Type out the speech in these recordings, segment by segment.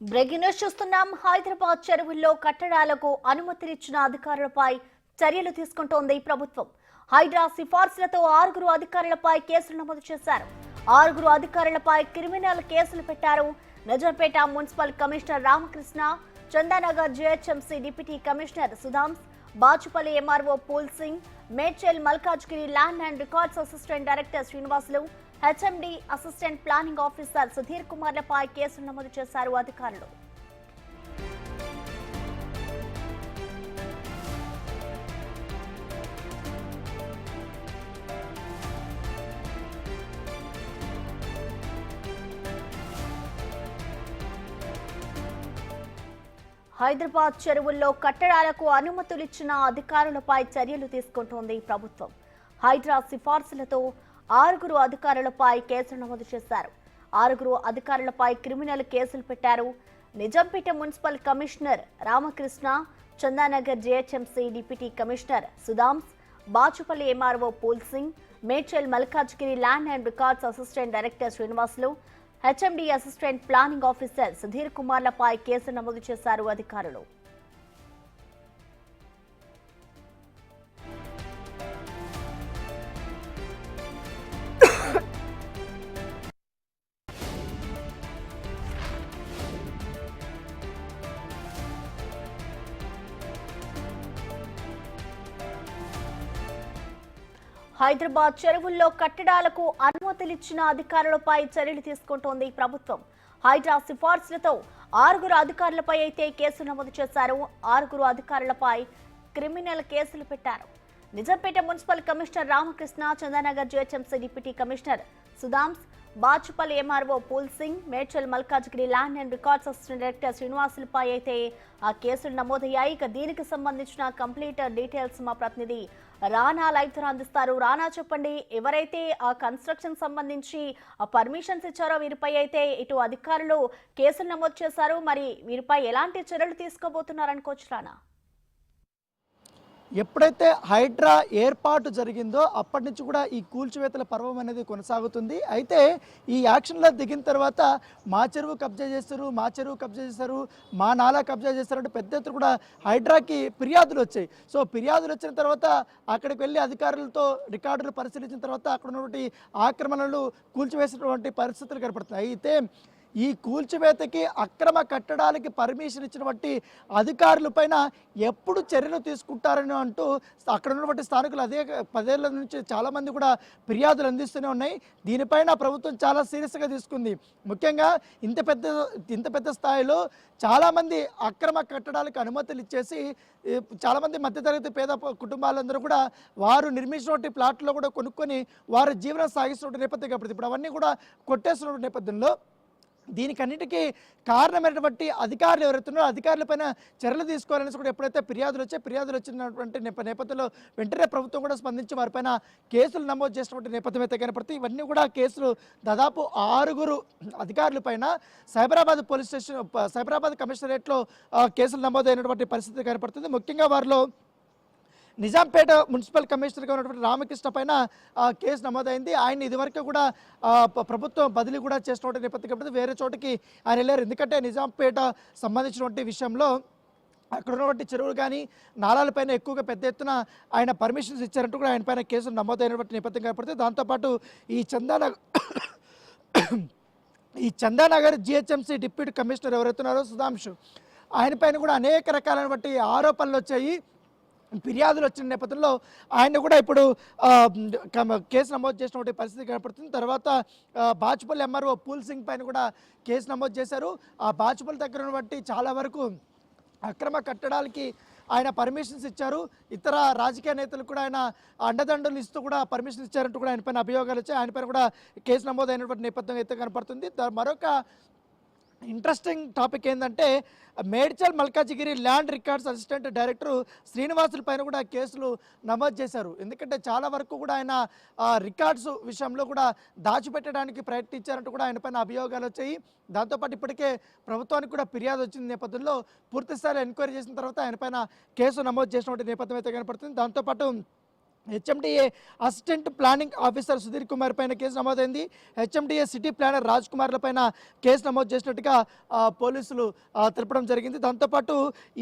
Breaking news చూస్తున్నాం. హైదరాబాద్ చెరువుల్లో కట్టడాలకు అనుమతినిచ్చిన అధికారులపై చర్యలు తీసుకుంటోంది ప్రభుత్వం. హైడ్రా సిఫార్సులతో ఆరుగురు అధికారులపై కేసులు నమోదు చేశారు. ఆరుగురు అధికారులపై క్రిమినల్ కేసులు పెట్టారు. Nizampet municipal commissioner Ramakrishna Chandanagar GHMC deputy commissioner Sudhansh Bachupally MRO Phool Singh Medchal Malkajgiri land and records assistant director Srinivasulu HMD assistant planning officer Sudhir కుమార్లపై కేసులు నమోదు చేశారు అధికారులు. హైదరాబాద్ చెరువుల్లో కట్టడాలకు అనుమతులిచ్చిన అధికారులపై చర్యలు తీసుకుంటోంది ప్రభుత్వం. హైడ్రా సిఫార్సులతో ఆరుగురు అధికారులపై కేసులు నమోదు చేశారు. ఆరుగురు అధికారులపై క్రిమినల్ కేసులు పెట్టారు. Nizampet municipal commissioner Ramakrishna Chandanagar GHMC deputy commissioner Sudhansh Bachupally MRO Phool Singh Medchal Malkajgiri land and records assistant director Srinivasulu HMD assistant planning officer Sudhir కుమార్లపై case నమోదు చేశారు అధికారులు. హైదరాబాద్ చెరువుల్లో కట్టడాలకు అనుమతులిచ్చిన అధికారులపై చర్యలు తీసుకుంటోంది ప్రభుత్వం. హైడ్రా సిఫార్సులతో ఆరుగురు అధికారులపై అయితే కేసు నమోదు చేశారు. ఆరుగురు అధికారులపై క్రిమినల్ కేసులు పెట్టారు. Nizampet municipal commissioner Ramakrishna Chandanagar GHMC deputy commissioner Sudhansh Bachupally MRO Phool Singh Medchal Malkajgiri land and records assistant director శ్రీనివాసులపై అయితే ఆ కేసులు నమోదయ్యాయి. ఇక దీనికి సంబంధించిన కంప్లీట్ డీటెయిల్స్ మా ప్రతినిధి రానా లైవ్ ద్వారా అందిస్తారు. రానా చెప్పండి ఎవరైతే ఆ కన్స్ట్రక్షన్ సంబంధించి ఆ పర్మిషన్స్ ఇచ్చారో వీరిపై అయితే ఇటు అధికారులు కేసులు నమోదు చేశారు. మరి వీరిపై ఎలాంటి చర్యలు తీసుకోబోతున్నారు అనుకోవచ్చు రానా? ఎప్పుడైతే హైడ్రా ఏర్పాటు జరిగిందో అప్పటి నుంచి కూడా ఈ కూల్చివేతల పర్వం అనేది కొనసాగుతుంది. అయితే ఈ యాక్షన్లో దిగిన తర్వాత మా చెరువు కబ్జా చేస్తారు మా చెరువు కబ్జా చేస్తారు మా నాలా కబ్జా చేస్తారు అంటే పెద్ద ఎత్తున కూడా హైడ్రాకి ఫిర్యాదులు వచ్చాయి. సో ఫిర్యాదులు వచ్చిన తర్వాత అక్కడికి వెళ్ళి అధికారులతో రికార్డులు పరిశీలించిన తర్వాత అక్కడ ఉన్నటువంటి ఆక్రమణలు కూల్చివేసినటువంటి పరిస్థితులు కనపడుతున్నాయి. అయితే ఈ కూల్చివేతకి అక్రమ కట్టడాలకి పర్మిషన్ ఇచ్చినటువంటి అధికారులపైన ఎప్పుడు చర్యలు తీసుకుంటారని అంటూ అక్కడ ఉన్నటువంటి స్థానికులు అదే పదేళ్ళ నుంచి చాలామంది కూడా ఫిర్యాదులు అందిస్తూనే ఉన్నాయి. దీనిపైన ప్రభుత్వం చాలా సీరియస్గా తీసుకుంది. ముఖ్యంగా ఇంత పెద్ద ఇంత పెద్ద స్థాయిలో చాలామంది అక్రమ కట్టడాలకు అనుమతులు ఇచ్చేసి చాలామంది మధ్యతరగతి పేద కుటుంబాలందరూ కూడా వారు నిర్మించినటువంటి ప్లాట్లో కూడా కొనుక్కొని వారు జీవనం సాగిస్తున్న నేపథ్యం కాబట్టి ఇప్పుడు అవన్నీ కూడా కొట్టేస్తున్న నేపథ్యంలో దీనికన్నిటికీ కారణమైనటువంటి అధికారులు ఎవరైతున్నారో అధికారులపైన చర్యలు తీసుకోవాలని కూడా ఎప్పుడైతే ఫిర్యాదులు వచ్చాయి ఫిర్యాదులు వచ్చినటువంటి నేప నేపథ్యంలో వెంటనే ప్రభుత్వం కూడా స్పందించి వారిపైన కేసులు నమోదు చేసినటువంటి నేపథ్యం అయితే కనపడుతుంది. ఇవన్నీ కూడా కేసులు దాదాపు ఆరుగురు అధికారులపైన సైబరాబాద్ పోలీస్ స్టేషన్ సైబరాబాద్ కమిషనరేట్లో కేసులు నమోదైనటువంటి పరిస్థితి కనపడుతుంది. ముఖ్యంగా వారిలో నిజాంపేట మున్సిపల్ కమిషనర్గా ఉన్నటువంటి రామకృష్ణ పైన కేసు నమోదైంది. ఆయన ఇదివరకు కూడా ప్రభుత్వం బదిలీ కూడా చేసినటువంటి నేపథ్యం కాబట్టి వేరే చోటకి ఆయన వెళ్ళారు. ఎందుకంటే నిజాంపేట సంబంధించినటువంటి విషయంలో అక్కడ ఉన్నటువంటి చెరువులు కానీ నాళాలపైన ఎక్కువగా పెద్ద ఎత్తున ఆయన పర్మిషన్స్ ఇచ్చారంటూ కూడా ఆయన పైన కేసులు నమోదైనటువంటి నేపథ్యం కనపడుతుంది దాంతోపాటు ఈ చందాన ఈ చందానగర్ జిహెచ్ఎంసీ డిప్యూటీ కమిషనర్ ఎవరైతున్నారో సుధాంశు ఆయన పైన కూడా అనేక రకాలైనటువంటి ఆరోపణలు వచ్చాయి. ఫిర్యాదులు వచ్చిన నేపథ్యంలో ఆయన కూడా ఇప్పుడు కేసు నమోదు చేసినటువంటి పరిస్థితి కనపడుతుంది. తర్వాత బాచుపల్లి ఎంఆర్ఓ పూల్ సింగ్ పైన కూడా కేసు నమోదు చేశారు. ఆ బాచుపల్లి దగ్గర ఉన్నటువంటి చాలా వరకు అక్రమ కట్టడాలకి ఆయన పర్మిషన్స్ ఇచ్చారు. ఇతర రాజకీయ నేతలు కూడా ఆయన అండదండలు ఇస్తూ కూడా పర్మిషన్ ఇచ్చారంటూ కూడా ఆయన పైన అభియోగాలు వచ్చాయి. ఆయన పైన కూడా కేసు నమోదైనటువంటి నేపథ్యం అయితే కనపడుతుంది. మరొక ఇంట్రెస్టింగ్ టాపిక్ ఏంటంటే Medchal Malkajgiri land records assistant director శ్రీనివాసుల పైన కూడా కేసులు నమోదు చేశారు. ఎందుకంటే చాలా వరకు కూడా ఆయన ఆ, రికార్డ్స్ విషయంలో కూడా దాచిపెట్టడానికి ప్రయత్నించారంటూ కూడా ఆయన పైన అభియోగాలు వచ్చాయి. దాంతోపాటు ఇప్పటికే ప్రభుత్వానికి కూడా ఫిర్యాదు వచ్చిన నేపథ్యంలో పూర్తిస్థాయిలో ఎంక్వైరీ చేసిన తర్వాత ఆయన పైన కేసు నమోదు చేసినటువంటి నేపథ్యం అయితే కనపడుతుంది. దాంతోపాటు HMDA assistant planning officer Sudhir Kumar పైన కేసు నమోదైంది. హెచ్ఎండిఏ సిటీ ప్లానర్ రాజ్ కుమార్ల పైన కేసు నమోదు చేసినట్టుగా పోలీసులు తెలపడం జరిగింది. దాంతోపాటు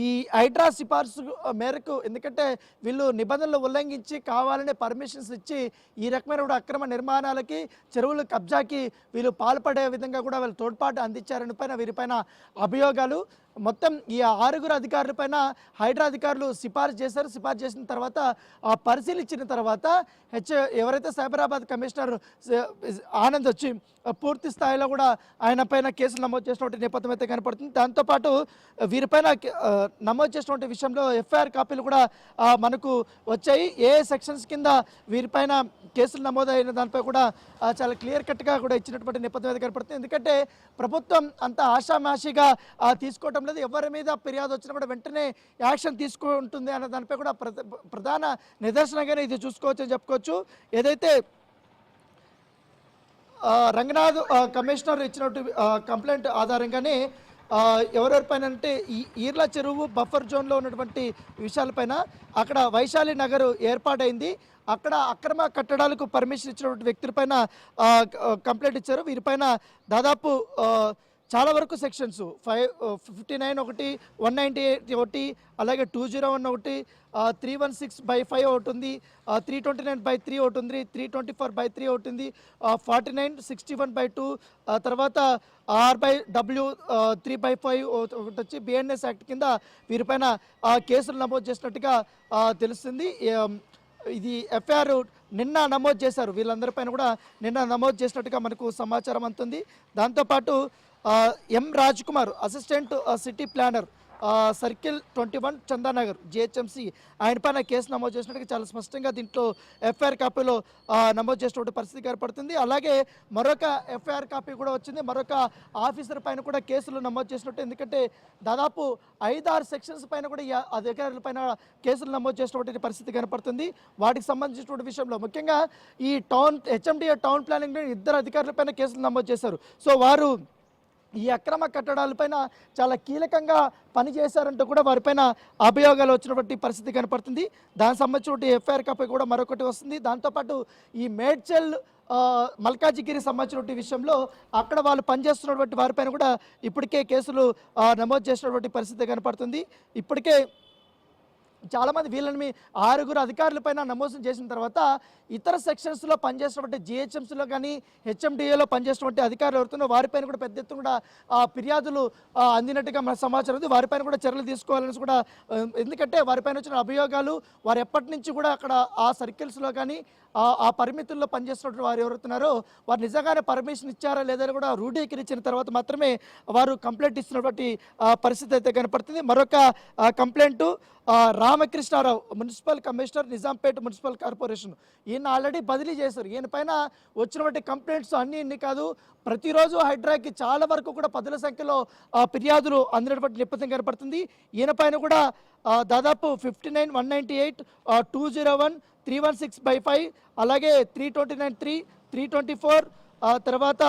ఈ హైడ్రా సిఫార్సు మేరకు ఎందుకంటే వీళ్ళు నిబంధనలు ఉల్లంఘించి కావాలనే పర్మిషన్స్ ఇచ్చి ఈ రకమైన కూడా అక్రమ నిర్మాణాలకి చెరువుల కబ్జాకి వీళ్ళు పాల్పడే విధంగా కూడా వీళ్ళు తోడ్పాటు అందించారని పైన వీరిపైన అభియోగాలు. మొత్తం ఈ ఆరుగురు అధికారుల పైన హైడ్రా అధికారులు సిఫార్సు చేశారు. సిఫార్సు చేసిన తర్వాత ఆ పరిశీలించిన తర్వాత హెచ్ ఎవరైతే సైబరాబాద్ కమిషనర్ ఆనంద్ వచ్చి పూర్తి స్థాయిలో కూడా ఆయన పైన కేసులు నమోదు చేసినటువంటి నేపథ్యం అయితే కనపడుతుంది. దాంతోపాటు వీరిపైన నమోదు చేసినటువంటి విషయంలో ఎఫ్ఐఆర్ కాపీలు కూడా మనకు వచ్చాయి. ఏ సెక్షన్స్ కింద వీరిపైన కేసులు నమోదైన దానిపై కూడా చాలా క్లియర్ కట్గా కూడా ఇచ్చినటువంటి నేపథ్యం అయితే కనపడుతుంది. ఎందుకంటే ప్రభుత్వం అంత ఆషామాషిగా తీసుకోవటం లేదు. ఎవరి మీద ఫిర్యాదు వచ్చినా కూడా వెంటనే యాక్షన్ తీసుకుంటుంది అన్న దానిపై కూడా ప్రధాన నిదర్శనంగానే ఇది చూసుకోవచ్చు అని చెప్పుకోవచ్చు. ఏదైతే రంగనాథ్ కమిషనర్ ఇచ్చినట్టు కంప్లైంట్ ఆధారంగానే ఎవరెవరిపైన అంటే ఈ ఈర్ల చెరువు బఫర్ జోన్లో ఉన్నటువంటి విషయాలపైన అక్కడ వైశాలి నగర్ ఏర్పాటైంది. అక్కడ అక్రమ కట్టడాలకు పర్మిషన్ ఇచ్చినటువంటి వ్యక్తులపైన కంప్లైంట్ ఇచ్చారు. వీరిపైన దాదాపు చాలా వరకు సెక్షన్స్. ఫైవ్ ఫిఫ్టీ నైన్ ఒకటి వన్ నైంటీ ఎయిట్ ఒకటి అలాగే టూ జీరో వన్ ఒకటి three one six by five ఒకటి ఉంది three twenty nine by three ఒకటి ఉంది three twenty four by three ఒకటి ఉంది forty nine sixty one by two తర్వాత R by W three by five ఒకటి వచ్చి బిఎన్ఎస్ యాక్ట్ కింద వీరిపైన ఆ, కేసులు నమోదు చేసినట్టుగా తెలుస్తుంది. ఇది ఎఫ్ఐఆర్ నిన్న నమోదు చేశారు. వీళ్ళందరిపైన కూడా నిన్న నమోదు చేసినట్టుగా మనకు సమాచారం అందుతుంది. దాంతోపాటు M Raj Kumar assistant city planner circle twenty one Chandanagar GHMC. ఆయన పైన కేసు నమోదు చేసినట్టుగా చాలా స్పష్టంగా దీంట్లో ఎఫ్ఐఆర్ కాపీలో నమోదు చేసినటువంటి పరిస్థితి ఏర్పడుతుంది. అలాగే మరొక ఎఫ్ఐఆర్ కాపీ కూడా వచ్చింది. మరొక ఆఫీసర్ పైన కూడా కేసులు నమోదు చేసినట్టు. ఎందుకంటే దాదాపు ఐదారు సెక్షన్స్ పైన కూడా ఈ అధికారుల పైన కేసులు నమోదు చేసినటువంటి పరిస్థితి కనపడుతుంది. వాటికి సంబంధించినటువంటి విషయంలో ముఖ్యంగా ఈ టౌన్ హెచ్ఎండిఏ టౌన్ ప్లానింగ్ ఇద్దరు అధికారుల పైన కేసులు నమోదు చేశారు. సో వారు ఈ అక్రమ కట్టడాలపైన చాలా కీలకంగా పనిచేశారంటూ కూడా వారిపైన అభియోగాలు వచ్చినటువంటి పరిస్థితి కనపడుతుంది. దానికి సంబంధించిన ఎఫ్ఐఆర్ కాపీ కూడా మరొకటి వస్తుంది. దాంతోపాటు ఈ మేడ్చల్ మల్కాజిగిరి సంబంధించినటువంటి విషయంలో అక్కడ వాళ్ళు పనిచేస్తున్నటువంటి వారిపైన కూడా ఇప్పటికే కేసులు నమోదు చేసినటువంటి పరిస్థితి కనపడుతుంది. ఇప్పటికే చాలామంది వీళ్ళని మీ ఆరుగురు అధికారులపైన నమోసం చేసిన తర్వాత ఇతర సెక్షన్స్లో పనిచేసినటువంటి జిహెచ్ఎంసీలో కానీ హెచ్ఎండిఏలో పనిచేసినటువంటి అధికారులు ఎవరుతున్నారో వారిపైన కూడా పెద్ద ఎత్తున కూడా ఫిర్యాదులు అందినట్టుగా మన సమాచారం ఉంది. వారిపైన కూడా చర్యలు తీసుకోవాలని కూడా ఎందుకంటే వారిపైన వచ్చిన అభియోగాలు వారు ఎప్పటి నుంచి కూడా అక్కడ ఆ సర్కిల్స్లో కానీ ఆ ఆ పరిమితుల్లో పనిచేస్తున్నటువంటి వారు ఎవరుతున్నారో వారు నిజంగానే పర్మిషన్ ఇచ్చారా లేదని కూడా రూఢీకరించిన తర్వాత మాత్రమే వారు కంప్లైంట్ ఇస్తున్నటువంటి పరిస్థితి అయితే కనపడుతుంది. మరొక complaint Ramakrishna Rao municipal commissioner Nizampet municipal corporation. ఈయన ఆల్రెడీ బదిలీ చేశారు. ఈయన పైన వచ్చినటువంటి కంప్లైంట్స్ అన్నీ ఇన్ని కాదు. ప్రతిరోజు హైడ్రాకి చాలా వరకు కూడా పదుల సంఖ్యలో ఆ, ఫిర్యాదులు అందినటువంటి నేపథ్యం కనపడుతుంది. ఈయన పైన కూడా దాదాపు fifty nine one ninety eight two zero one three one six by five అలాగే three twenty nine three three twenty four తర్వాత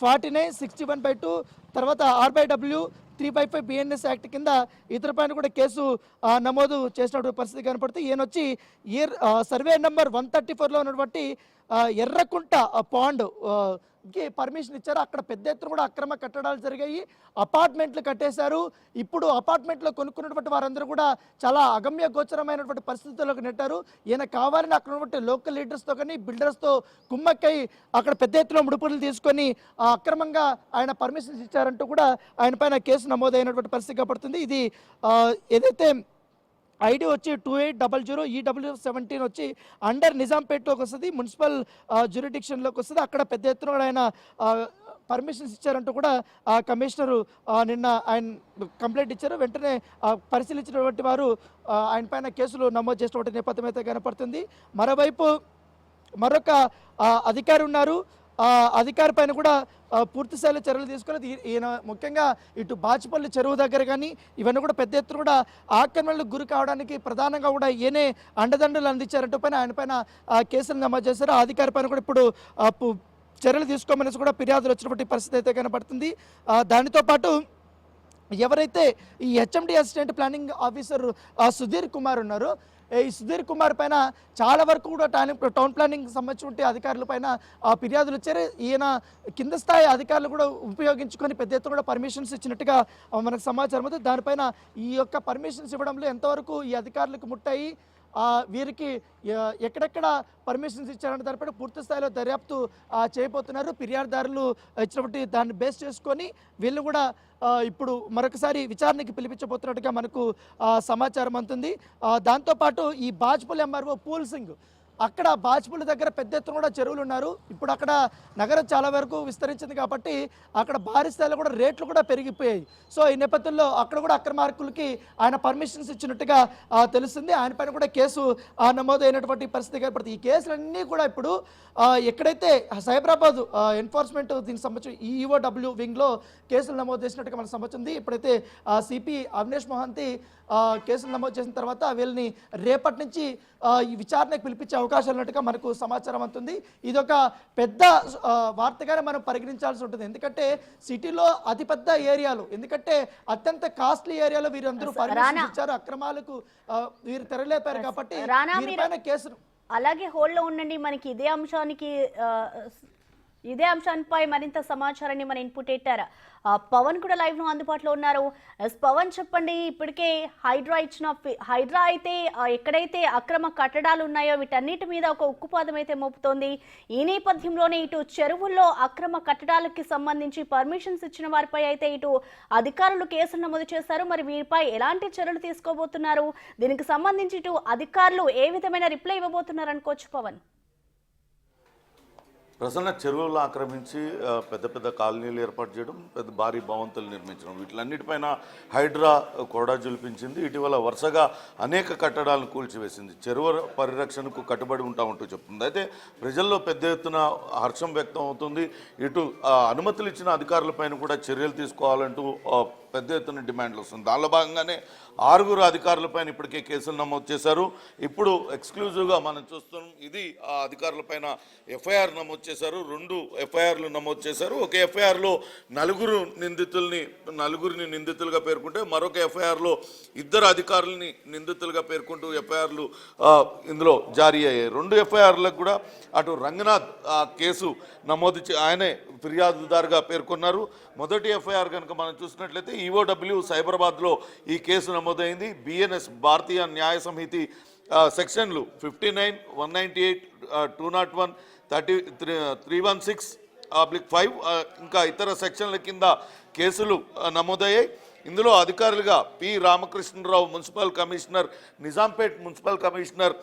forty nine sixty one by two తర్వాత R by W three by five BNS act కింద ఇతర పైన కూడా case నమోదు చేసినటువంటి పరిస్థితి కనపడుతుంది ఈయన వచ్చి year survey number one thirty ఫోర్లో ఉన్నటువంటి ఎర్రకుంట పాండ్ కి పర్మిషన్ ఇచ్చారు. అక్కడ పెద్ద ఎత్తున కూడా అక్రమ కట్టడాలు జరిగాయి. అపార్ట్మెంట్లు కట్టేశారు. ఇప్పుడు అపార్ట్మెంట్లో కొనుక్కున్నటువంటి వారందరూ కూడా చాలా అగమ్య గోచరమైనటువంటి పరిస్థితుల్లోకి నెట్టారు. ఈయన కావాలని అక్కడ ఉన్నటువంటి లోకల్ లీడర్స్తో కానీ బిల్డర్స్తో కుమ్మక్కై అక్కడ పెద్ద ఎత్తున ముడుపులు తీసుకొని ఆ, అక్రమంగా ఆయన పర్మిషన్స్ ఇచ్చారంటూ కూడా ఆయన పైన కేసు నమోదైనటువంటి పరిస్థితి కనపడుతుంది. ఇది ఏదైతే ఐడి వచ్చి two eight double zero E W seventeen వచ్చి అండర్ నిజాంపేట్లోకి వస్తుంది మున్సిపల్ జ్యూరిడిక్షన్లోకి వస్తుంది. అక్కడ పెద్ద ఎత్తున ఆయన పర్మిషన్స్ ఇచ్చారంటూ కూడా ఆ కమిషనరు నిన్న ఆయన కంప్లైంట్ ఇచ్చారు. వెంటనే పరిశీలించినటువంటి వారు ఆయన పైన కేసులు నమోదు చేసినటువంటి నేపథ్యం అయితే కనపడుతుంది. మరోవైపు మరొక అధికారి ఉన్నారు. అధికారి పైన కూడా పూర్తిస్థాయిలో చర్యలు తీసుకుని ఈయన ముఖ్యంగా ఇటు బాచిపల్లి చెరువు దగ్గర కానీ ఇవన్నీ కూడా పెద్ద ఎత్తున కూడా ఆక్రమణలకు గురి కావడానికి ప్రధానంగా కూడా ఈయనే అండదండలు అందించారంటూ పైన ఆయన పైన కేసులు నమోదు చేశారు. ఆ అధికారి పైన కూడా ఇప్పుడు చర్యలు తీసుకోమనేసి కూడా ఫిర్యాదులు వచ్చినటువంటి పరిస్థితి అయితే కనపడుతుంది దానితో పాటు ఎవరైతే ఈ హెచ్ఎండి అసిస్టెంట్ ప్లానింగ్ ఆఫీసర్ ఆ, సుధీర్ కుమార్ ఉన్నారో ఈ సుధీర్ కుమార్ పైన చాలా వరకు కూడా టౌన్ టౌన్ ప్లానింగ్ సంబంధించిన అధికారుల పైన ఆ, ఫిర్యాదులు వచ్చారు. ఈయన కింద స్థాయి అధికారులు కూడా ఉపయోగించుకొని పెద్ద ఎత్తున కూడా పర్మిషన్స్ ఇచ్చినట్టుగా మనకు సమాచారం ఉంది. దానిపైన ఈ యొక్క పర్మిషన్స్ ఇవ్వడంలో ఎంతవరకు ఈ అధికారులకు ముట్టాయి వీరికి ఎక్కడెక్కడ పర్మిషన్స్ ఇచ్చారనే దానిపై పూర్తి స్థాయిలో దర్యాప్తు చేయబోతున్నారు. ఫిర్యాదుదారులు ఇచ్చినటువంటి దాన్ని బేస్ చేసుకొని వీళ్ళు కూడా ఇప్పుడు మరొకసారి విచారణకి పిలిపించబోతున్నట్టుగా మనకు సమాచారం అందుతుంది దాంతోపాటు ఈ బాజ్పల్లి ఎంఆర్ఓ పూల్ సింగ్ అక్కడ బాచిపల్లి దగ్గర పెద్ద ఎత్తున కూడా చెరువులు ఉన్నారు. ఇప్పుడు అక్కడ నగరం చాలా వరకు విస్తరించింది కాబట్టి అక్కడ భారీ స్థాయిలో కూడా రేట్లు కూడా పెరిగిపోయాయి. సో ఈ నేపథ్యంలో అక్కడ కూడా అక్రమార్కులకి ఆయన పర్మిషన్స్ ఇచ్చినట్టుగా తెలుస్తుంది. ఆయన పైన కూడా కేసు ఆ, నమోదైనటువంటి పరిస్థితి ఏర్పడుతుంది. ఈ కేసులన్నీ కూడా ఇప్పుడు ఎక్కడైతే సైబరాబాద్ ఎన్ఫోర్స్మెంట్ దీనికి సంబంధించి ఈఓడబ్ల్యూ వింగ్లో కేసులు నమోదు చేసినట్టుగా మనకు సంబంధించింది ఇప్పుడైతే సిపి అవినేష్ మోహంతి ఆ, కేసులు నమోదు చేసిన తర్వాత వీళ్ళని రేపటి నుంచి ఈ విచారణకు పిలిపించే అవకాశాలు ఉన్నట్టుగా మనకు సమాచారం అందుతుంది. ఇది ఒక పెద్ద వార్తగానే మనం పరిగణించాల్సి ఉంటుంది. ఎందుకంటే సిటీలో అతిపెద్ద ఏరియాలు ఎందుకంటే అత్యంత కాస్ట్లీ ఏరియాలో వీరందరూ పర్మిషన్ ఇచ్చారు అక్రమాలకు వీరు తెరలేపారు కాబట్టి కేసులు అలాగే హోల్డ్లో ఉండండి. మనకి ఇదే అంశానికి ఇదే అంశానికి మరింత సమాచారాన్ని మన ఇన్పుట్ పెట్టారు పవన్ కూడా లైవ్లో అందుబాటులో ఉన్నారు. ఎస్ పవన్ చెప్పండి ఇప్పటికే హైడ్రా ఇచ్చిన హైడ్రా అయితే ఎక్కడైతే అక్రమ కట్టడాలు ఉన్నాయో వీటన్నిటి మీద ఒక ఉక్కుపాదం అయితే మోపుతోంది. ఈ నేపథ్యంలోనే ఇటు చెరువుల్లో అక్రమ కట్టడాలకి సంబంధించి పర్మిషన్స్ ఇచ్చిన వారిపై అయితే ఇటు అధికారులు కేసులు నమోదు చేశారు. మరి వీరిపై ఎలాంటి చర్యలు తీసుకోబోతున్నారు? దీనికి సంబంధించి ఇటు అధికారులు ఏ విధమైన రిప్లై ఇవ్వబోతున్నారు అనుకోవచ్చు పవన్? ప్రసన్న చెరువులు ఆక్రమించి పెద్ద పెద్ద కాలనీలు ఏర్పాటు చేయడం పెద్ద భారీ భవంతులు నిర్మించడం వీటిలన్నిటిపైన హైడ్రా కూడా జులిపించింది ఇటీవల వరుసగా అనేక కట్టడాలను కూల్చివేసింది. చెరువు పరిరక్షణకు కట్టుబడి ఉంటా ఉంటూ చెప్తుంది. అయితే ప్రజల్లో పెద్ద ఎత్తున హర్షం వ్యక్తం అవుతుంది. ఇటు ఆ, అనుమతులు ఇచ్చిన అధికారులపైన కూడా చర్యలు తీసుకోవాలంటూ పెద్ద ఎత్తున డిమాండ్లు వస్తుంది దానిలో భాగంగానే ఆరుగురు అధికారులపైన ఇప్పటికే కేసులు నమోదు చేశారు. ఇప్పుడు ఎక్స్క్లూజివ్గా మనం చూస్తున్నాం ఇది ఆ అధికారులపైన ఎఫ్ఐఆర్ నమోదు చేశారు. రెండు ఎఫ్ఐఆర్లు నమోదు చేశారు. ఒక ఎఫ్ఐఆర్లో నలుగురు నిందితుల్ని నలుగురిని నిందితులుగా పేర్కొంటే మరొక ఎఫ్ఐఆర్లో ఇద్దరు అధికారులని నిందితులుగా పేర్కొంటూ ఎఫ్ఐఆర్లు ఇందులో జారీ అయ్యాయి. రెండు ఎఫ్ఐఆర్లకు కూడా అటు రంగనాథ్ ఆ కేసు నమోదు చే ఆయనే ఫిర్యాదుదారుగా పేర్కొన్నారు. మొదటి ఎఫ్ఐఆర్ కనుక మనం చూసినట్లయితే ఈఓడబ్ల్యూ సైబరాబాద్లో ఈ కేసు నమోదైంది. బిఎన్ఎస్ భారతీయ న్యాయ సమితి సెక్షన్లు fifty nine one ninety eight two nought one thirty three three one six public five ఇంకా ఇతర సెక్షన్ల కింద కేసులు నమోదయ్యాయి. ఇందులో అధికారులుగా P Ramakrishna Rao municipal commissioner Nizampet municipal commissioner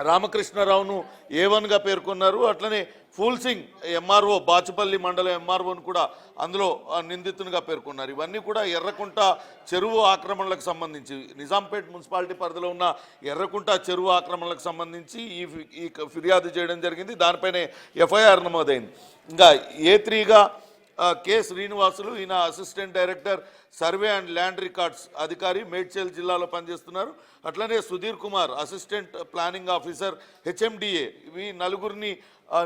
రామకృష్ణరావును A వన్గా పేర్కొన్నారు. అట్లనే ఫూల్ సింగ్ ఎంఆర్ఓ బాచుపల్లి మండలం ఎంఆర్ఓను కూడా అందులో నిందితునిగా పేర్కొన్నారు. ఇవన్నీ కూడా ఎర్రకుంట చెరువు ఆక్రమణలకు సంబంధించి. నిజాంపేట్ మున్సిపాలిటీ పరిధిలో ఉన్న ఎర్రకుంట చెరువు ఆక్రమణలకు సంబంధించి ఈ ఈ క- ఫిర్యాదు చేయడం జరిగింది. దానిపైనే ఎఫ్ఐఆర్ నమోదైంది. ఇంకా ఏ త్రీగా కె శ్రీనివాసులు ఈయన assistant director survey and land records అధికారి మేడ్చల్ జిల్లాలో పనిచేస్తున్నారు. అట్లనే Sudheer Kumar assistant planning officer HMDA. ఇవి నలుగురిని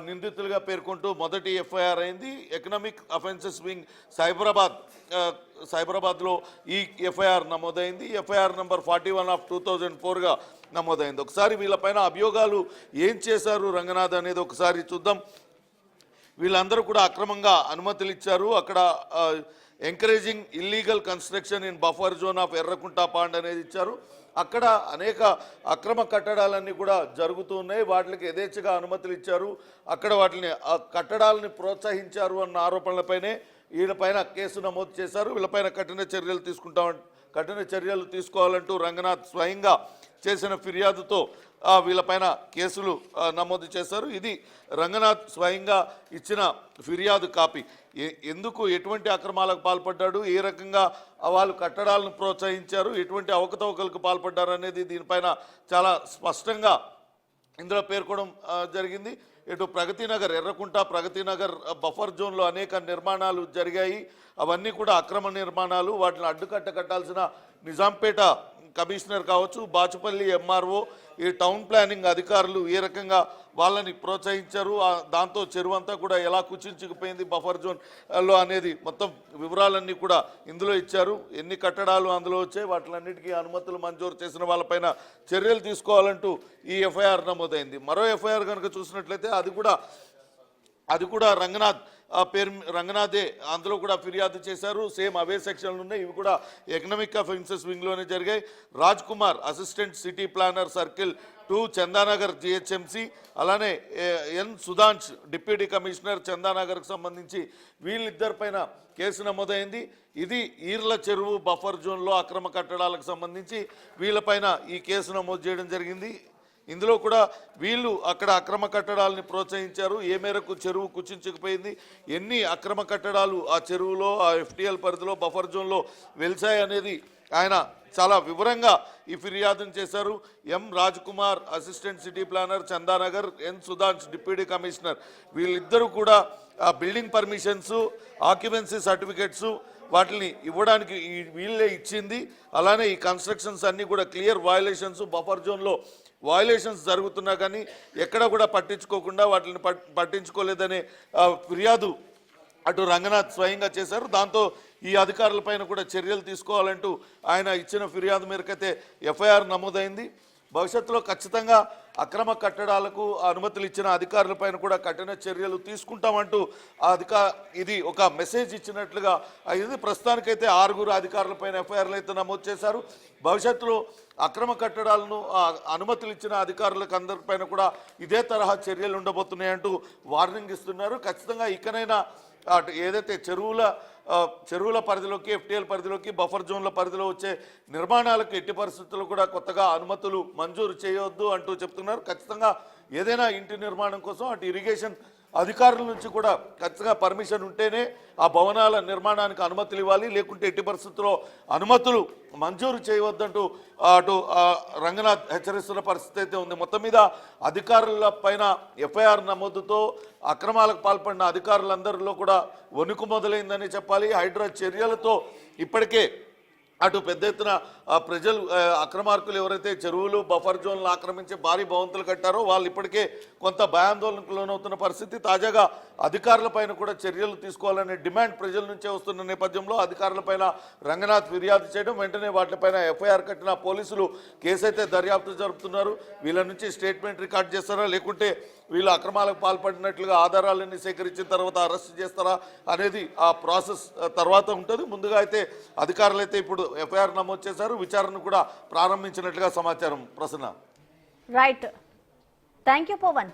నిందితులుగా పేర్కొంటూ మొదటి ఎఫ్ఐఆర్ అయింది. ఎకనామిక్ అఫెన్సెస్ వింగ్ సైబరాబాద్ సైబరాబాద్లో ఈ ఎఫ్ఐఆర్ నమోదైంది. FIR number forty one of two thousand ఫోర్గా నమోదైంది. ఒకసారి వీళ్ళపైన అభియోగాలు ఏం చేశారు రంగనాథ్ అనేది ఒకసారి చూద్దాం. వీళ్ళందరూ కూడా అక్రమంగా అనుమతులు ఇచ్చారు అక్కడ encouraging illegal construction in buffer zone of Errakunta pond అనేది ఇచ్చారు. అక్కడ అనేక అక్రమ కట్టడాలన్నీ కూడా జరుగుతూ ఉన్నాయి. వాటికి యథేచ్ఛగా అనుమతులు ఇచ్చారు అక్కడ వాటిని ఆ కట్టడాలని ప్రోత్సహించారు అన్న ఆరోపణలపైనే వీళ్ళపైన కేసు నమోదు చేశారు. వీళ్ళపైన కఠిన చర్యలు తీసుకుంటామని కఠిన చర్యలు తీసుకోవాలంటూ రంగనాథ్ స్వయంగా చేసిన ఫిర్యాదుతో వీళ్ళపైన కేసులు నమోదు చేశారు. ఇది రంగనాథ్ స్వయంగా ఇచ్చిన ఫిర్యాదు కాపీ. ఎందుకు ఎటువంటి అక్రమాలకు పాల్పడ్డాడు ఏ రకంగా వాళ్ళు కట్టడాలను ప్రోత్సహించారు ఎటువంటి అవకతవకలకు పాల్పడ్డారు అనేది దీనిపైన చాలా స్పష్టంగా ఇందులో పేర్కొనడం జరిగింది. ఇటు ప్రగతి నగర్ ఎర్రకుంట ప్రగతి నగర్ బఫర్ జోన్లో అనేక నిర్మాణాలు జరిగాయి. అవన్నీ కూడా అక్రమ నిర్మాణాలు వాటిని అడ్డుకట్ట కట్టాల్సిన నిజాంపేట కమిషనర్ కావచ్చు బాచుపల్లి ఎంఆర్ఓ ఈ టౌన్ ప్లానింగ్ అధికారులు ఏ రకంగా వాళ్ళని ప్రోత్సహించారు దాంతో చెరువు అంతా కూడా ఎలా కుచించుకుపోయింది బఫర్ జోన్లో అనేది మొత్తం వివరాలన్నీ కూడా ఇందులో ఇచ్చారు. ఎన్ని కట్టడాలు అందులో వచ్చాయి వాటిలన్నిటికీ అనుమతులు మంజూరు చేసిన వాళ్ళపైన చర్యలు తీసుకోవాలంటూ ఈ ఎఫ్ఐఆర్ నమోదైంది. మరో ఎఫ్ఐఆర్ కనుక చూసినట్లయితే అది కూడా అది కూడా రంగనాథ్ పేరు రంగనాథే. అందులో కూడా ఫిర్యాదు చేశారు. సేమ్ అవే సెక్షన్లు ఉన్నాయి. ఇవి కూడా ఎకనామిక్ అఫెన్సెస్ వింగ్లోనే జరిగాయి. Raj Kumar assistant city planner circle two Chandanagar GHMC అలానే ఎన్ సుధాంష్ డిప్యూటీ కమిషనర్ చందానగర్కు సంబంధించి వీళ్ళిద్దరి పైన కేసు నమోదైంది. ఇది ఈర్ల చెరువు బఫర్ జోన్లో అక్రమ కట్టడాలకు సంబంధించి వీళ్ళపైన ఈ కేసు నమోదు చేయడం జరిగింది. ఇందులో కూడా వీళ్ళు అక్కడ అక్రమ కట్టడాలని ప్రోత్సహించారు. ఏ మేరకు చెరువు కుచించుకుపోయింది ఎన్ని అక్రమ కట్టడాలు ఆ చెరువులో ఆ ఎఫ్టిఎల్ పరిధిలో బఫర్ జోన్లో వెలిసాయి అనేది ఆయన చాలా వివరంగా ఈ ఫిర్యాదును చేశారు. M Raj Kumar assistant city planner Chandanagar N Sudhansh deputy commissioner. వీళ్ళిద్దరూ కూడా ఆ బిల్డింగ్ పర్మిషన్స్ ఆక్యుపెన్సీ సర్టిఫికెట్స్ వాటిని ఇవ్వడానికి వీళ్ళే ఇచ్చింది. అలానే ఈ కన్స్ట్రక్షన్స్ అన్నీ కూడా క్లియర్ వయలేషన్స్ బఫర్ జోన్లో వయలేషన్స్ జరుగుతున్నా కానీ ఎక్కడ కూడా పట్టించుకోకుండా వాటిని పట్- పట్టించుకోలేదనే ఫిర్యాదు అటు రంగనాథ్ స్వయంగా చేశారు. దాంతో ఈ అధికారులపైన కూడా చర్యలు తీసుకోవాలంటూ ఆయన ఇచ్చిన ఫిర్యాదు మేరకైతే ఎఫ్ఐఆర్ నమోదైంది. భవిష్యత్తులో ఖచ్చితంగా అక్రమ కట్టడాలకు అనుమతులు ఇచ్చిన అధికారులపైన కూడా కఠిన చర్యలు తీసుకుంటామంటూ ఆ అధికా ఇది ఒక మెసేజ్ ఇచ్చినట్లుగా అయింది. ప్రస్తుతానికైతే ఆరుగురు అధికారులపైన ఎఫ్ఐఆర్లు అయితే నమోదు చేశారు. భవిష్యత్తులో అక్రమ కట్టడాలను అనుమతులు ఇచ్చిన అధికారులకు అందరిపైన కూడా ఇదే తరహా చర్యలు ఉండబోతున్నాయంటూ వార్నింగ్ ఇస్తున్నారు. ఖచ్చితంగా ఇకనైనా అటు ఏదైతే చెరువుల చెరువుల పరిధిలోకి ఎఫ్టీఎల్ పరిధిలోకి బఫర్ జోన్ల పరిధిలో వచ్చే నిర్మాణాలకు ఎట్టి పరిస్థితుల్లో కూడా కొత్తగా అనుమతులు మంజూరు చేయవద్దు అంటూ చెప్తున్నారు. ఖచ్చితంగా ఏదైనా ఇంటి నిర్మాణం కోసం అటు ఇరిగేషన్ అధికారుల నుంచి కూడా ఖచ్చితంగా పర్మిషన్ ఉంటేనే ఆ భవనాల నిర్మాణానికి అనుమతులు ఇవ్వాలి. లేకుంటే ఎట్టి పరిస్థితుల్లో అనుమతులు మంజూరు చేయవద్దంటూ అటు రంగనాథ్ హెచ్చరిస్తున్న పరిస్థితి అయితే ఉంది. మొత్తం మీద అధికారుల పైన ఎఫ్ఐఆర్ నమోదుతో అక్రమాలకు పాల్పడిన అధికారులందరిలో కూడా వణుకు మొదలైందని చెప్పాలి. హైడ్రా చర్యలతో ఇప్పటికే అటు పెద్ద ఎత్తున ప్రజలు అక్రమార్కులు ఎవరైతే చెరువులు బఫర్ జోన్లు ఆక్రమించి భారీ భవంతులు కట్టారో వాళ్ళు ఇప్పటికే కొంత భయాందోళనకు లోనవుతున్న పరిస్థితి. తాజాగా అధికారులపైన కూడా చర్యలు తీసుకోవాలనే డిమాండ్ ప్రజల నుంచే వస్తున్న నేపథ్యంలో అధికారులపైన రంగనాథ్ ఫిర్యాదు చేయడం వెంటనే వాటిపైన ఎఫ్ఐఆర్ కట్టిన పోలీసులు కేసు అయితే దర్యాప్తు జరుపుతున్నారు. వీళ్ళ నుంచి స్టేట్మెంట్ రికార్డ్ చేస్తారా? లేకుంటే వీళ్ళు అక్రమాలకు పాల్పడినట్లుగా ఆధారాలన్నీ సేకరించిన తర్వాత అరెస్ట్ చేస్తారా అనేది ఆ ప్రాసెస్ తర్వాత ఉంటుంది. ముందుగా అయితే అధికారులు అయితే ఇప్పుడు ఎఫ్ఐఆర్ నమోదు చేశారు. విచారణ కూడా ప్రారంభించినట్లుగా సమాచారం Prasanna. Right thank you Pawan